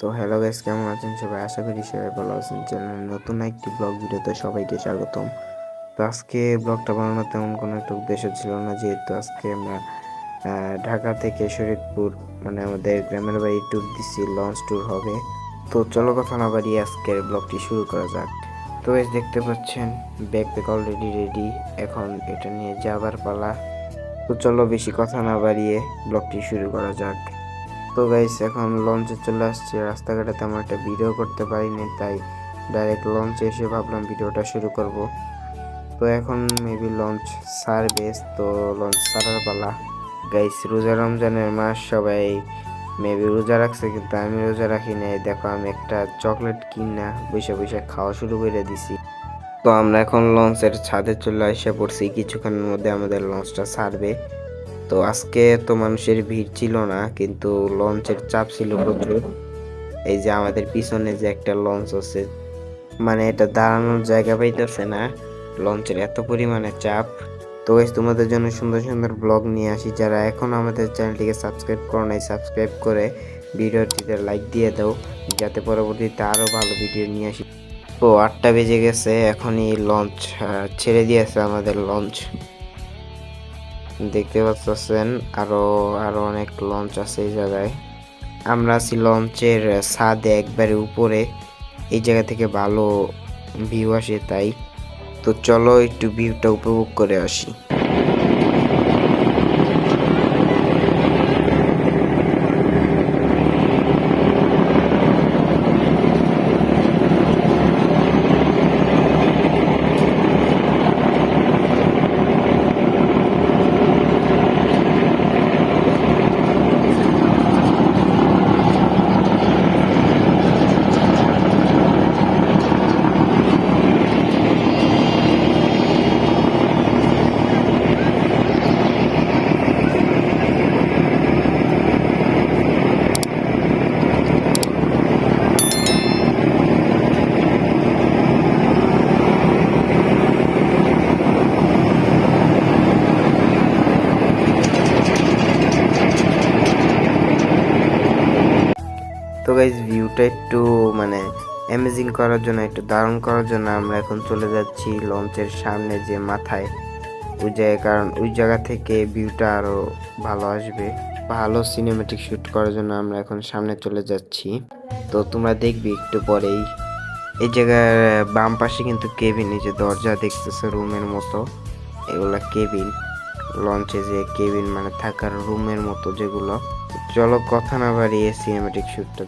তো hello guys কেমন আছেন সবাই? আশা করি সবাই ভালো আছেন। চ্যানেলের নতুন একটি ব্লগ ভিডিওতে সবাইকে স্বাগতম। তো আজকে ব্লগটা বানানোর তেমন কোনো একটা উদ্দেশ্য ছিল না, যেহেতু আজকে আমরা ঢাকা থেকে শরীরপুর মানে আমাদের গ্রামের বাড়ি ট্যুর দিচ্ছি লঞ্চ ট্যুর হবে। তো চলো কথা না বাড়িয়ে আজকের ব্লগটি শুরু করা যাক। তো গাইস দেখতে পাচ্ছেন ব্যাগ প্যাক অলরেডি রেডি এখন এটা নিয়ে যাবার পালা। তো চলো বেশি কথা না বাড়িয়ে ব্লগটি শুরু করা যাক। তো গাইস এখন লঞ্চে চলে আসছে। রাস্তাঘাটে তেমন একটা ভিডিও করতে পারিনি, তাই ডাইরেক্ট লঞ্চে এসে ভাবলাম ভিডিওটা শুরু করব। তো এখন মেবি লঞ্চ সার্ভিস তো লঞ্চ সারার পালা। গাইস রোজা রমজানের মাস, সবাই মেবি রোজা রাখছে, কিন্তু আমি রোজা রাখি নাই। দেখো, আমি একটা চকলেট কিনা, বসে বসে খাওয়া শুরু করে দিছি। তো আমরা এখন লঞ্চের ছাদে চলে এসে পড়ছি, কিছুক্ষণের মধ্যে আমাদের লঞ্চটা ছাড়বে তো আজকে তো মানুষের ভিড় ছিল না, কিন্তু লঞ্চের চাপ ছিল প্রচুর। এই যে আমাদের পিছনে যে একটা লঞ্চ আছে মানে এটা দাঁড়ানোর জায়গা পাইতেছে না, লঞ্চের এত পরিমাণে চাপ। তো তোমাদের জন্য সুন্দর সুন্দর ব্লগ নিয়ে আসি। যারা এখন আমাদের চ্যানেলটিকে সাবস্ক্রাইব করো নাই, সাবস্ক্রাইব করে ভিডিওটিতে লাইক দিয়ে দাও, যাতে পরবর্তীতে আরও ভালো ভিডিও নিয়ে আসি। তো আটটা বেজে গেছে, এখনই লঞ্চ ছেড়ে দিয়েছে আমাদের লঞ্চ। দেখতে পাচ্ছেন আরও আরও অনেক লঞ্চ আছে এই জায়গায়। আমরা আছি লঞ্চের ছাদে একবারে উপরে। এই জায়গা থেকে ভালো ভিউ আসে তাই। তো চলো একটু ভিউটা উপভোগ করে আসি তো গাইজ একটু মানে অ্যামেজিং করার জন্য, একটু দারুণ করার জন্য আমরা এখন চলে যাচ্ছি লঞ্চের সামনে যে মাথায়। ওই জায়গায়, কারণ ওই জায়গা থেকে ভিউটা আরও ভালো আসবে। ভালো সিনেমেটিক শুট করার জন্য আমরা এখন সামনে চলে যাচ্ছি। তো তোমরা দেখবি একটু পরেই। এই জায়গার বাম পাশে কিন্তু কেবিন, এই যে দরজা দেখতেছে রুমের মতো। এগুলা কেবিন, লঞ্চে যে কেবিন মানে থাকার রুমের মতো যেগুলো। চলো কথা না বাড়িয়ে সিনেমেটিক শুটটা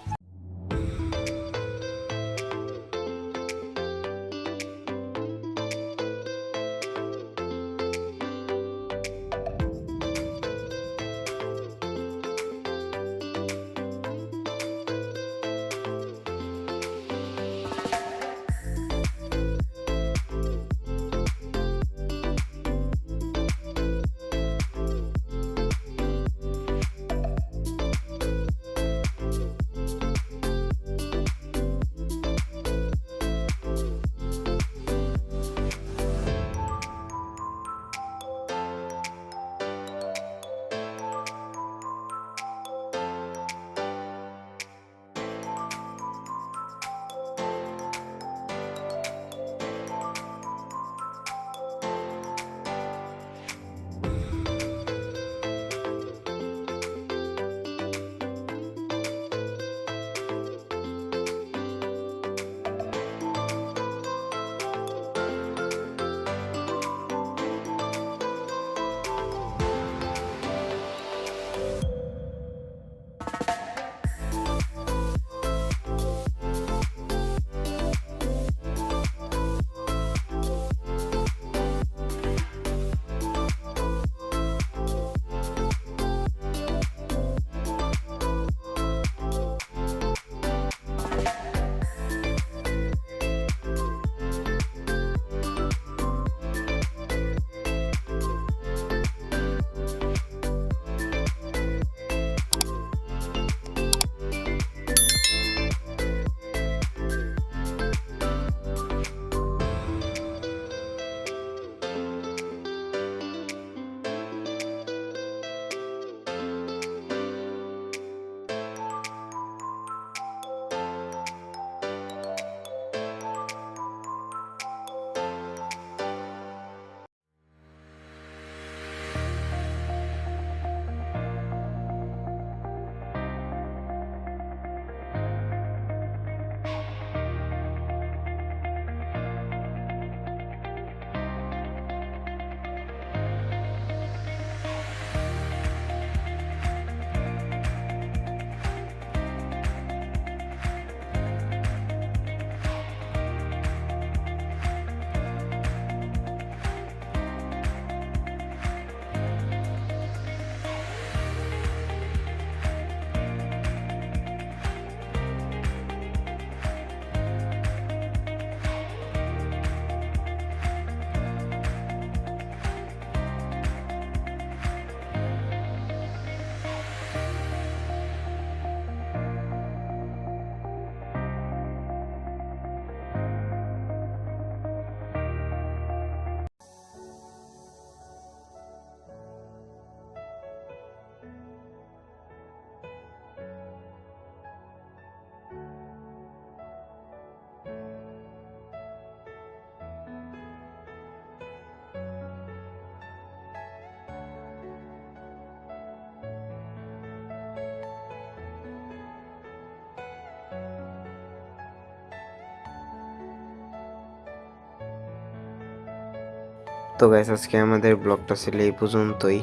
তো গাইস আজকে আমাদের ব্লগটা ছিল এই পর্যন্তই।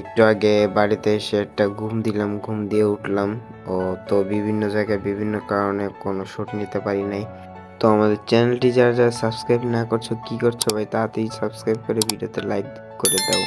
একটু আগে বাড়িতে এসে একটা ঘুম দিলাম, ঘুম দিয়ে উঠলাম। ও, তো বিভিন্ন জায়গায় বিভিন্ন কারণে কোনো শ্যুট নিতে পারি নাই। তো আমাদের চ্যানেলটি যারা যারা সাবস্ক্রাইব না করছ, কি করছ ভাই, তাড়াতাড়ি সাবস্ক্রাইব করে ভিডিওতে লাইক করে দাও।